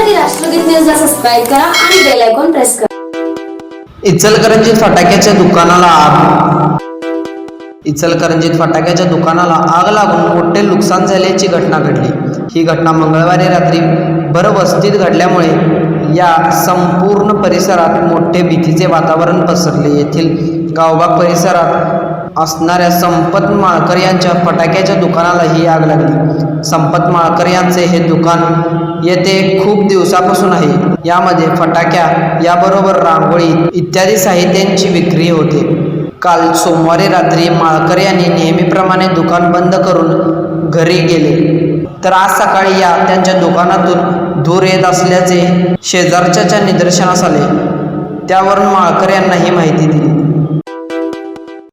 बातम्यांसाठी राष्ट्रगीत न्यूजला सबस्क्राईब करा आणि बेल आयकॉन प्रेस करा. इचलकरंजीत फटाक्याच्या दुकानाला आग. इचलकरंजीत फटाक्याच्या दुकानाला आग लागून मोठे नुकसान झाल्याची घटना घडली. ही घटना मंगळवारी रात्री बरवस्तीत घडल्यामुळे या संपूर्ण परिसरात मोठे भीतीचे वातावरण पसरले. येथील गावबाग परिसरात असणाऱ्या संपत माळकर यांच्या फटाक्याच्या दुकानाला ही आग लागली. संपत माळकर यांचे हे दुकान येथे खूप दिवसापासून आहे. यामध्ये फटाक्या याबरोबर रांगोळी इत्यादी साहित्यांची विक्री होते. काल सोमवारी रात्री माळकर यांनी नेहमीप्रमाणे दुकान बंद करून घरी गेले. तर आज सकाळी या त्यांच्या दुकानातून धूर येत असल्याचे शेजारच्याच्या निदर्शनास आले. त्यावरून माळकर यांना ही माहिती दिली.